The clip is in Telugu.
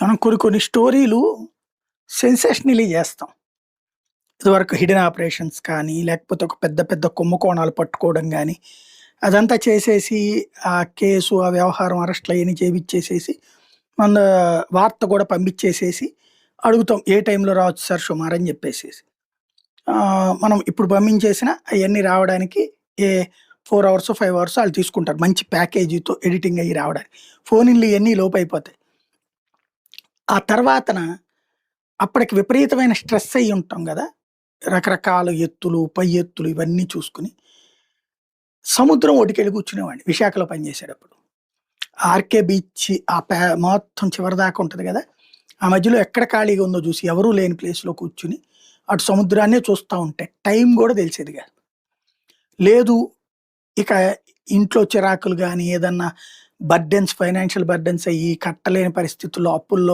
మనం కొన్ని కొన్ని స్టోరీలు సెన్సేషనలీ చేస్తాం. ఇదివరకు హిడెన్ ఆపరేషన్స్ కానీ, లేకపోతే ఒక పెద్ద పెద్ద కుంభకోణాలు పట్టుకోవడం కానీ అదంతా చేసేసి ఆ కేసు, ఆ వ్యవహారం అరెస్ట్‌లు అవన్నీ చేపిచ్చేసేసి, మన వార్త కూడా పంపించేసేసి అడుగుతాం. ఏ టైంలో రావచ్చు సార్ సుమారు అని చెప్పేసేసి. మనం ఇప్పుడు పంపించేసినా అవన్నీ రావడానికి a four hours five hours వాళ్ళు తీసుకుంటారు. మంచి ప్యాకేజీతో ఎడిటింగ్ అయ్యి రావడానికి. ఫోన్ ఇల్లు ఇవన్నీ లోపు అయిపోతాయి. ఆ తర్వాతన అప్పటికి విపరీతమైన స్ట్రెస్ అయ్యి ఉంటాం కదా! రకరకాల ఎత్తులు, పై ఎత్తులు ఇవన్నీ చూసుకొని సముద్రం ఒటికెళ్ళి కూర్చునేవాడిని విశాఖలో పనిచేసేటప్పుడు. ఆర్‌కే బీచ్ ఆ పే మొత్తం చివరిదాకా ఉంటుంది కదా! ఆ మధ్యలో ఎక్కడ ఖాళీగా ఉందో చూసి ఎవరూ లేని ప్లేస్‌లో కూర్చొని అటు సముద్రాన్నే చూస్తా ఉంటే టైం కూడా తెలిసేది కాదు లేదు ఇక ఇంట్లో చిరాకులు కానీ ఏదన్నా బర్డెన్స్ ఫైనాన్షియల్ బర్డెన్స్ అయ్యి కట్టలేని పరిస్థితుల్లో అప్పుల్లో